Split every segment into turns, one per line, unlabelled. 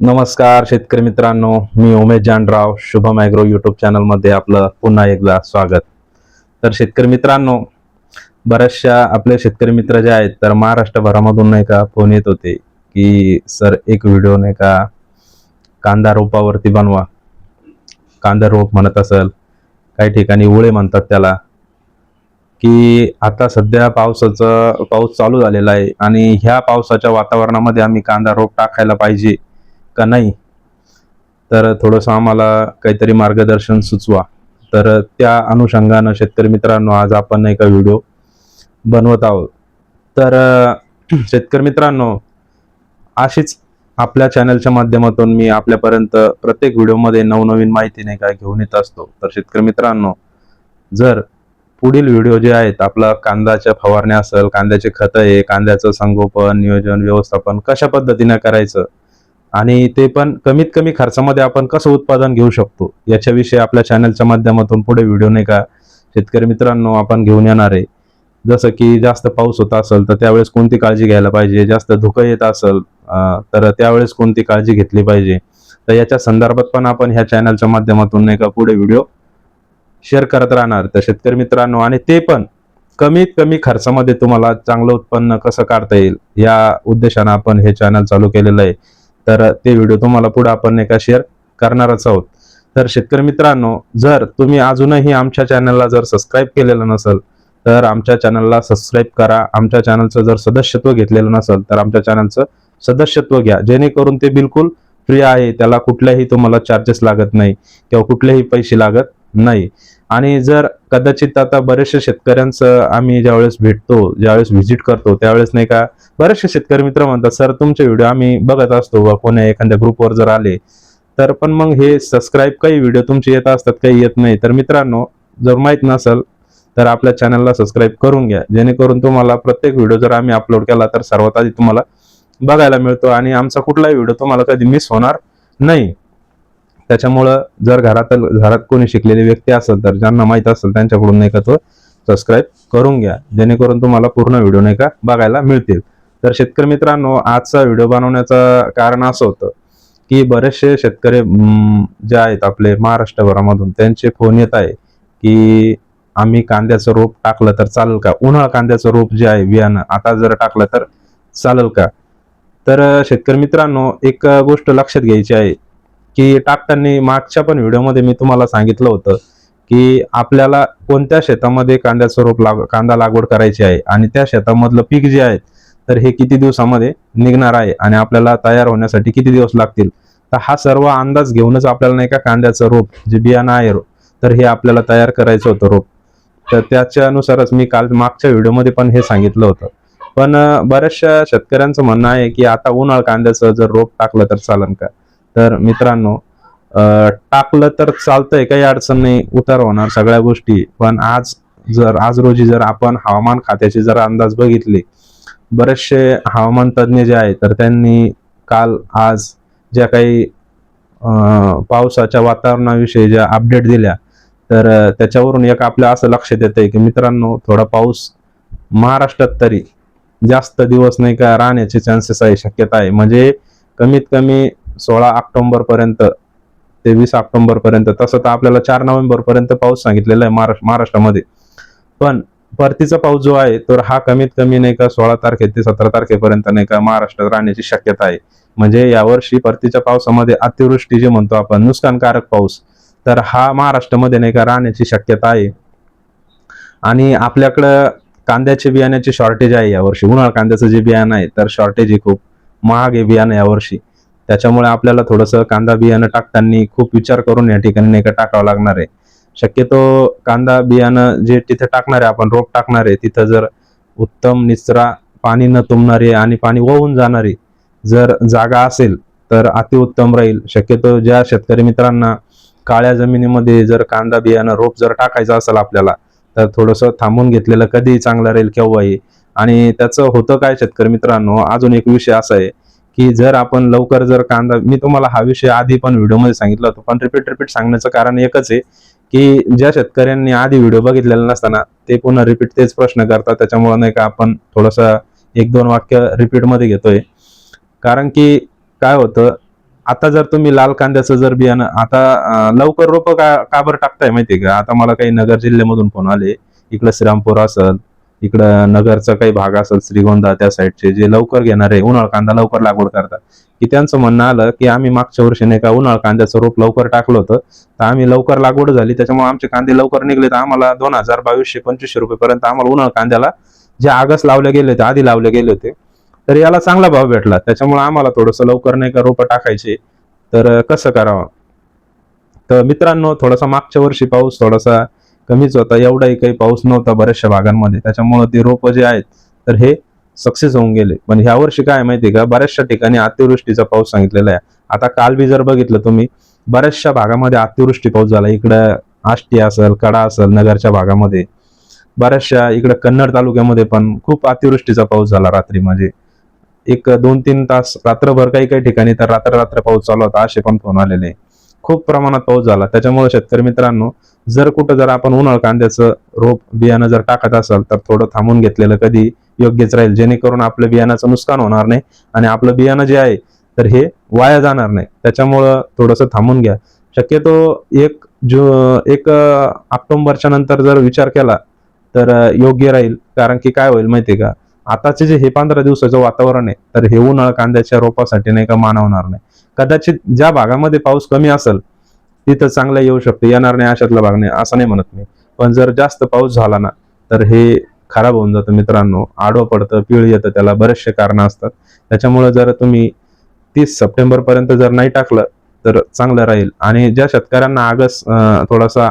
नमस्कार शेतकरी मित्रांनो. मी उमेश जानराव शुभम ॲग्रो यूट्यूब चॅनलमध्ये आपलं पुन्हा एकदा स्वागत. तर शेतकरी मित्रांनो बऱ्याचशा आपले शेतकरी मित्र जे आहेत तर महाराष्ट्रभरामधून नाही का फोन येत होते की सर एक व्हिडिओ नाही का कांदा रोपावरती बनवा. कांदा रोप म्हणत असेल काही ठिकाणी उळे म्हणतात त्याला. की आता सध्या पावसाचं पाऊस चालू झालेला आहे आणि ह्या पावसाच्या वातावरणामध्ये आम्ही कांदा रोप टाकायला पाहिजे. का नाही? तर थोडंसं आम्हाला काहीतरी मार्गदर्शन सुचवा. तर त्या अनुषंगानं शेतकरी मित्रांनो आज आपण एका व्हिडिओ बनवत आहोत. तर शेतकरी मित्रांनो अशीच आपल्या चॅनलच्या माध्यमातून मी आपल्यापर्यंत प्रत्येक व्हिडिओमध्ये नवनवीन माहिती नाही काय घेऊन येत असतो. तर शेतकरी मित्रांनो जर पुढील व्हिडिओ जे आहेत आपला कांद्याच्या फवारण्या असेल कांद्याचे खत आहे कांद्याचं संगोपन नियोजन व्यवस्थापन कशा पद्धतीने करायचं आणि ते पण कमीत कमी खर्चामध्ये आपण कसं उत्पादन घेऊ शकतो याच्याविषयी आपल्या चॅनलच्या माध्यमातून पुढे व्हिडिओ नाही का? शेतकरी मित्रांनो आपण घेऊन येणार आहे. जसं की जास्त पाऊस होत असेल तर त्यावेळेस कोणती काळजी घ्यायला पाहिजे? जास्त धुकं येत असेल तर त्यावेळेस कोणती काळजी घेतली पाहिजे? तर याच्या संदर्भात पण आपण ह्या चॅनलच्या माध्यमातून नाही का पुढे व्हिडिओ शेअर करत राहणार. तर शेतकरी मित्रांनो आणि ते पण कमीत कमी खर्चामध्ये तुम्हाला चांगलं उत्पन्न कसं काढता येईल या उद्देशानं आपण हे चॅनल चालू केलेलं आहे. तर ते व्हिडिओ तुम्हाला पुढे आपण नाही का शेअर करणारच आहोत. तर शेतकरी मित्रांनो जर तुम्ही अजूनही आमच्या चॅनलला जर सबस्क्राईब केलेलं नसेल तर आमच्या चॅनलला सबस्क्राईब करा. आमच्या चॅनलचं जर सदस्यत्व घेतलेलं नसेल तर आमच्या चॅनलचं सदस्यत्व घ्या. जेणेकरून ते बिलकुल फ्री आहे. त्याला कुठल्याही तुम्हाला चार्जेस लागत नाही किंवा कुठलेही पैसे लागत नाही. आणि जर कदाचित आता बरेचशा शेतकऱ्यांचं आम्ही ज्यावेळेस भेटतो ज्यावेळेस व्हिजिट करतो त्यावेळेस नाही का बरेचसे शेतकरी मित्र म्हणतात सर तुमचे व्हिडिओ आम्ही बघत असतो व कोण्या एखाद्या ग्रुपवर जर आले तर पण मग हे सबस्क्राईब काही व्हिडिओ तुमचे येत असतात काही येत नाही. तर मित्रांनो जर माहीत नसेल तर आपल्या चॅनलला सबस्क्राईब करून घ्या. जेणेकरून तुम्हाला प्रत्येक व्हिडिओ जर आम्ही अपलोड केला तर सर्वात आधी तुम्हाला बघायला मिळतो आणि आमचा कुठलाही व्हिडिओ तुम्हाला कधी मिस होणार नाही. त्याच्यामुळं जर घरात घरात कोणी शिकलेली व्यक्ती असेल तर ज्यांना माहीत असेल त्यांच्याकडून नाही का तो सबस्क्राईब करून घ्या. जेणेकरून तुम्हाला पूर्ण व्हिडिओ नाही का बघायला मिळतील. तर शेतकरी मित्रांनो आजचा व्हिडिओ बनवण्याचं कारण असं होतं की बरेचसे शेतकरी जे आहेत आपले महाराष्ट्रभरामधून त्यांचे फोन येत आहे की आम्ही कांद्याचं रोप टाकलं तर चालेल का? उन्हाळा कांद्याचं रोप जे आहे बियाणं आता जर टाकलं तर चालेल का? तर शेतकरी मित्रांनो एक गोष्ट लक्षात घ्यायची आहे की टाकताना मागच्या पण व्हिडिओमध्ये मी तुम्हाला सांगितलं होतं की आपल्याला कोणत्या शेतामध्ये कांद्याचं रोप लाग कांदा लागवड करायची आहे आणि त्या शेतामधलं पीक जे आहे तर हे किती दिवसामध्ये निघणार आहे आणि आपल्याला तयार होण्यासाठी किती दिवस लागतील? तर हा सर्व अंदाज घेऊनच आपल्याला नाही का कांद्याचं रोप जे बियाणं आहे तर हे आपल्याला तयार करायचं होतं रोप. तर त्याच्यानुसारच मी काल मागच्या व्हिडिओमध्ये पण हे सांगितलं होतं. पण बऱ्याचशा शेतकऱ्यांचं म्हणणं आहे की आता उन्हाळ कांद्याचं जर रोप टाकलं तर चालन का? तर मित्रांनो टाकलं तर चालतंय काही अडचण नाही उतार होणार सगळ्या गोष्टी. पण आज जर आज रोजी जर आपण हवामान खात्याचे जर अंदाज बघितले बरेचसे हवामान तज्ज्ञ जे आहेत तर त्यांनी काल आज ज्या काही पावसाच्या वातावरणाविषयी ज्या अपडेट दिल्या तर त्याच्यावरून एक आपल्या असं लक्षात आहे की मित्रांनो थोडा पाऊस महाराष्ट्रात तरी जास्त दिवस नाही का राहण्याचे चान्सेस आहे शक्यता आहे. म्हणजे कमीत कमी सोळा ऑक्टोबर पर्यंत ते वीस ऑक्टोबर पर्यंत तसं तर आपल्याला चार नोव्हेंबर पर्यंत पाऊस सांगितलेला आहे महाराष्ट्र महाराष्ट्रामध्ये. पण परतीचा पाऊस जो आहे तर हा कमीत कमी नाही का सोळा तारखे ते सतरा तारखेपर्यंत नाही का महाराष्ट्रात राहण्याची शक्यता आहे. म्हणजे यावर्षी परतीच्या पावसामध्ये अतिवृष्टी जे म्हणतो आपण नुकसानकारक पाऊस तर हा महाराष्ट्रामध्ये नाही का राहण्याची शक्यता आहे. आणि आपल्याकडं कांद्याचे बियाण्याची शॉर्टेज आहे यावर्षी उन्हाळ कांद्याचं जे बियाणं आहे तर शॉर्टेज आहे खूप महाग आहे बियाणं यावर्षी त्याच्यामुळे आपल्याला थोडंसं कांदा बियाणं टाकताना खूप विचार करून या ठिकाणी नाही का टाकावं लागणार आहे. शक्यतो कांदा बियाणं जे तिथे टाकणार आहे आपण रोप टाकणार आहे तिथं जर उत्तम निचरा पाणी न तुंबणारी आणि पाणी वाहून जाणारी जर जागा असेल तर अतिउत्तम राहील. शक्यतो ज्या शेतकरी मित्रांना काळ्या जमिनीमध्ये जर कांदा बियाणं रोप जर टाकायचं असेल आपल्याला तर थोडंसं थांबून घेतलेलं कधीही चांगलं राहील केव्हाही. आणि त्याचं होतं काय शेतकरी मित्रांनो अजून एक विषय असा आहे की जर आपण लवकर जर कांदा मी तुम्हाला हा विषय आधी पण व्हिडिओमध्ये सांगितला होता पण रिपीट रिपीट सांगण्याचं कारण एकच आहे की ज्या शेतकऱ्यांनी आधी व्हिडिओ बघितलेला नसताना ते पुन्हा रिपीट तेच प्रश्न करतात. त्याच्यामुळे नाही का आपण थोडंसं एक दोन वाक्य रिपीटमध्ये घेतोय. कारण की काय होतं आता जर तुम्ही लाल कांद्याचं जर बियाणं आता लवकर रोपं का का बरं टाकताय माहिती का? आता मला काही नगर जिल्ह्यामधून फोन आले. इकडं श्रीरामपूर असेल इकडं नगरचा काही भाग असेल श्रीगोंदा त्या साईडचे जे लवकर घेणारे उन्हाळ कांदा लवकर लागवड करतात. की त्यांचं म्हणणं आलं की आम्ही मागच्या वर्षी नाही का उन्हाळ कांद्याचं रोप लवकर टाकलं होतं. तर आम्ही लवकर लागवड झाली त्याच्यामुळे आमचे कांदे लवकर निघले तर आम्हाला दोन हजार बावीसशे पंचवीसशे रुपयेपर्यंत आम्हाला उन्हाळ कांद्याला जे आगस लावले गेले होते आधी लावले गेले होते तर याला चांगला भाव भेटला. त्याच्यामुळे आम्हाला थोडंसं लवकर नाही का रोपं टाकायचे. तर कसं करावं? तर मित्रांनो थोडासा मागच्या वर्षी पाऊस थोडासा कमीच होता एवढाही काही पाऊस नव्हता बऱ्याचशा भागांमध्ये. त्याच्यामुळे ते रोपं जे आहेत तर हे सक्सेस होऊन गेले. पण ह्या वर्षी काय आहे माहितीये का बऱ्याचशा ठिकाणी अतिवृष्टीचा पाऊस सांगितलेला आहे. आता काल बी जर बघितलं तुम्ही बऱ्याचशा भागामध्ये अतिवृष्टी पाऊस झाला. इकडं आष्टी असेल कडा असेल नगरच्या भागामध्ये. बऱ्याचशा इकडं कन्नड तालुक्यामध्ये पण खूप अतिवृष्टीचा पाऊस झाला रात्री म्हणजे. एक दोन तीन तास रात्रभर काही काही ठिकाणी तर रात्र रात्र पाऊस चालू होता असे पण फोन आलेले. खूप प्रमाणात पाऊस झाला. त्याच्यामुळे शेतकरी मित्रांनो जर कुठं जर आपण उन्हाळ कांद्याचं रोप बियाणं जर टाकत असाल तर थोडं थांबून घेतलेलं कधी योग्यच राहील. जेणेकरून आपलं बियाणाचं नुकसान होणार नाही आणि आपलं बियाणं जे आहे तर हे वाया जाणार नाही. त्याच्यामुळं थोडंसं थांबून घ्या. शक्यतो एक जो एक ऑक्टोंबरच्या नंतर जर विचार केला तर योग्य राहील. कारण की काय होईल माहितीये का? आताचे जे हे पंधरा दिवसाचं वातावरण आहे तर हे उन्हाळ कांद्याच्या रोपासाठी नाही का मानवणार नाही. कदाचित ज्या भागामध्ये पाऊस कमी असेल तिथं चांगला येऊ शकतो. येणार नाही अशातला भाग नाही असं नाही म्हणत मी. पण जर जास्त पाऊस झाला ना तर हे खराब होऊन जातं मित्रांनो. आडवं पडतं पिळ येतं त्याला बरेचसे कारणं असतात. त्याच्यामुळे जर तुम्ही तीस सप्टेंबर पर्यंत जर नाही टाकलं तर चांगलं राहील. आणि ज्या शेतकऱ्यांना आगस थोडासा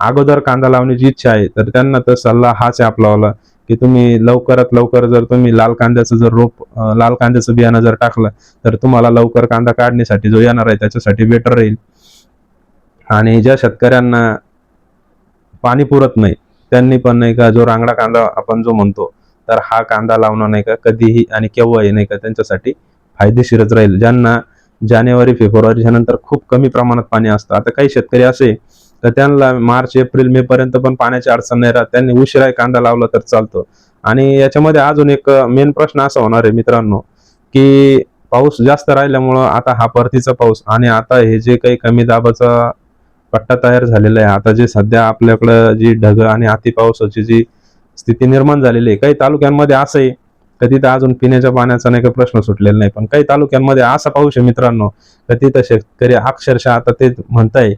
अगोदर कांदा लावण्याची इच्छा आहे तर त्यांना तर सल्ला हाच आहे आपलावाला की तुम्ही लवकरात लवकर जर तुम्ही लाल कांद्याचं जर रोप लाल कांद्याचं बियाणं जर टाकलं तर तुम्हाला लवकर कांदा काढण्यासाठी जो येणार आहे त्याच्यासाठी बेटर राहील. आणि ज्या शेतकऱ्यांना पाणी पुरत नाही त्यांनी पण नाही का जो रांगडा कांदा आपण जो म्हणतो तर हा कांदा लावणं नाही का कधीही आणि केव्हाही नाही का त्यांच्यासाठी फायदेशीरच राहील. ज्यांना जानेवारी फेब्रुवारीच्या नंतर खूप कमी प्रमाणात पाणी असतं. आता काही शेतकरी असे तर त्यांना मार्च एप्रिल मे पर्यंत पण पाण्याची अडचण नाही राहत. त्यांनी उशिरा कांदा लावला तर चालतो. आणि याच्यामध्ये अजून एक मेन प्रश्न असा होणार आहे मित्रांनो की पाऊस जास्त राहिल्यामुळं आता हा परतीचा पाऊस आणि आता हे जे काही कमी दाबाचा पट्टा तयार झालेला आहे आता जे सध्या आपल्याकडं जी ढग आणि अति पावसाची जी स्थिती निर्माण झालेली आहे काही तालुक्यांमध्ये असं आहे तर तिथं अजून पिण्याच्या पाण्याचा नाही काही प्रश्न सुटलेला नाही. पण काही तालुक्यांमध्ये असा पाऊस आहे मित्रांनो तर तिथं शेतकरी अक्षरशः आता ते म्हणताय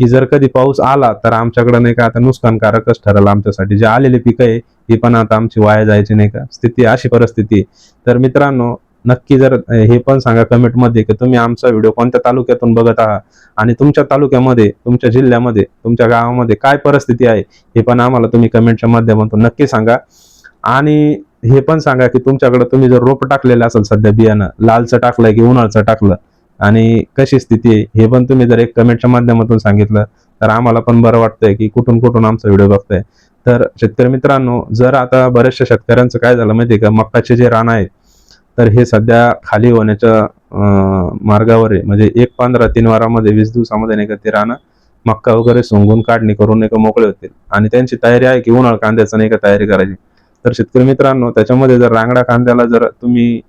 की जर कधी पाऊस आला तर आमच्याकडे नाही का आता नुकसानकारकच ठरलं आमच्यासाठी. जे आलेले पिकं आहे ती पण आता आमची वाया जायची नाही का? स्थिती अशी परिस्थिती तर मित्रांनो नक्की जर हे पण सांगा कमेंटमध्ये की तुम्ही आमचा व्हिडिओ कोणत्या तालुक्यातून बघत आहात? आणि तुमच्या तालुक्यामध्ये तुमच्या जिल्ह्यामध्ये तुमच्या गावामध्ये काय परिस्थिती आहे हे पण आम्हाला तुम्ही कमेंटच्या माध्यमातून नक्की सांगा. आणि हे पण सांगा की तुमच्याकडे तुम्ही जर रोप टाकलेलं असेल सध्या बियाणं लालचं टाकलंय की उन्हाळचं टाकलं आणि कशी स्थिती आहे हे पण तुम्ही जर एक कमेंटच्या माध्यमातून सांगितलं तर आम्हाला पण बरं वाटतंय की कुठून कुठून आमचा व्हिडिओ बघताय. तर शेतकरी मित्रांनो जर आता बऱ्याचशा शेतकऱ्यांचं काय झालं माहितीये का मक्काचे जे रान आहे तर हे सध्या खाली होण्याच्या मार्गावर आहे. म्हणजे एक पंधरा तीन वारामध्ये वीस दिवसामध्ये नाही का ते रानं मक्का वगैरे सोंगून काढणी करून नाही का मोकळे होतील. आणि त्यांची तयारी आहे की उन्हाळ कांद्याचं नाही का तयारी करायची. तर शेतकरी मित्रांनो त्याच्यामध्ये जर रांगडा कांद्याला जर तुम्ही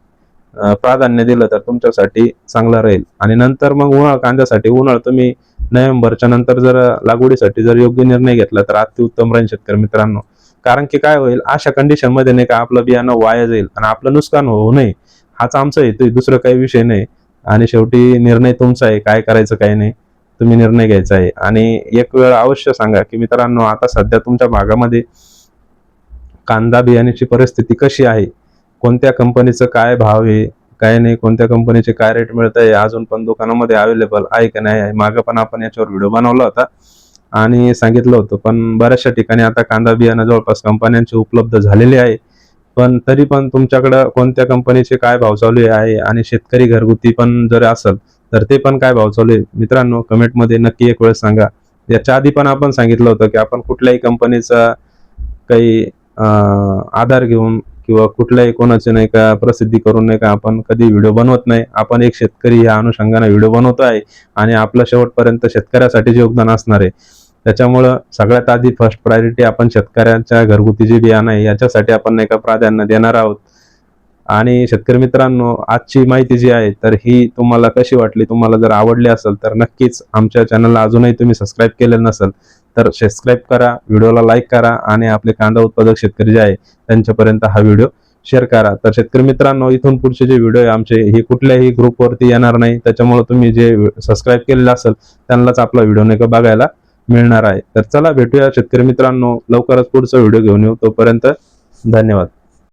प्राधान्य दिलं तर तुमच्यासाठी चांगलं राहील. आणि नंतर मग उन्हाळ कांद्यासाठी उन्हाळ तुम्ही नोव्हेंबरच्या नंतर जर लागवडीसाठी जर योग्य निर्णय घेतला तर अतिउत्तम राहील शेतकरी मित्रांनो. कारण की काय होईल अशा कंडिशनमध्ये नाही का आपलं बियाणं वाया जाईल आणि आपलं नुकसान होऊ नये. हाच आमचा हेतू आहे दुसरं काही विषय नाही. आणि शेवटी निर्णय तुमचा आहे काय करायचं काय नाही तुम्ही निर्णय घ्यायचा आहे. आणि एक वेळ अवश्य सांगा की मित्रांनो आता सध्या तुमच्या भागामध्ये कांदा बियाण्याची परिस्थिती कशी आहे? कोणत्या कंपनीचं काय भाव आहे काय नाही कोणत्या कंपनीचे काय रेट मिळत आहे अजून पण दुकानामध्ये अवेलेबल आहे का नाही आहे. मागं पण आपण याच्यावर व्हिडिओ बनवला होता आणि सांगितलं होतं. पण बऱ्याचशा ठिकाणी आता कांदा बियाणं जवळपास कंपन्यांचे उपलब्ध झालेले आहे. पण तरी पण तुमच्याकडं कोणत्या कंपनीचे काय भाव चालू आहे आणि शेतकरी घरगुती पण जर असेल तर ते पण काय भाव चालू आहे? मित्रांनो कमेंटमध्ये नक्की एक वेळ सांगा. याच्या आधी पण आपण सांगितलं होतं की आपण कुठल्याही कंपनीचा काही आधार घेऊन किंवा कुठल्याही कोणाचे नाही का प्रसिद्धी करून नाही का आपण कधी व्हिडिओ बनवत नाही. आपण एक शेतकरी या अनुषंगाने व्हिडिओ बनवतो आहे आणि आपलं शेवटपर्यंत शेतकऱ्यासाठी योगदान असणार आहे. त्याच्यामुळं सगळ्यात आधी फर्स्ट प्रायोरिटी आपण शेतकऱ्यांच्या घरगुती जी बियाणं आहे याच्यासाठी आपण नाही का प्राधान्य देणार आहोत. आणि शेतकरी मित्रांनो आजची माहिती जी आहे तर ही तुम्हाला कशी वाटली तुम्हाला जर आवडली असेल तर नक्कीच आमच्या चॅनलला अजूनही तुम्ही सबस्क्राईब केलेलं नसेल तर सबस्क्राईब करा व्हिडिओला लाईक करा आणि आपले कांदा उत्पादक शेतकरी जे आहे त्यांच्यापर्यंत हा व्हिडिओ शेअर करा. तर शेतकरी मित्रांनो इथून पुढचे जे व्हिडिओ आहे आमचे हे कुठल्याही ग्रुपवरती येणार नाही. त्याच्यामुळे तुम्ही जे सबस्क्राईब केलेलं असेल त्यांनाच आपला व्हिडिओ नाही का बघायला मिळणार आहे. तर चला भेटूया. शेतकरी मित्रांनो लवकरच पुढचा व्हिडिओ घेऊन येऊ. तोपर्यंत धन्यवाद.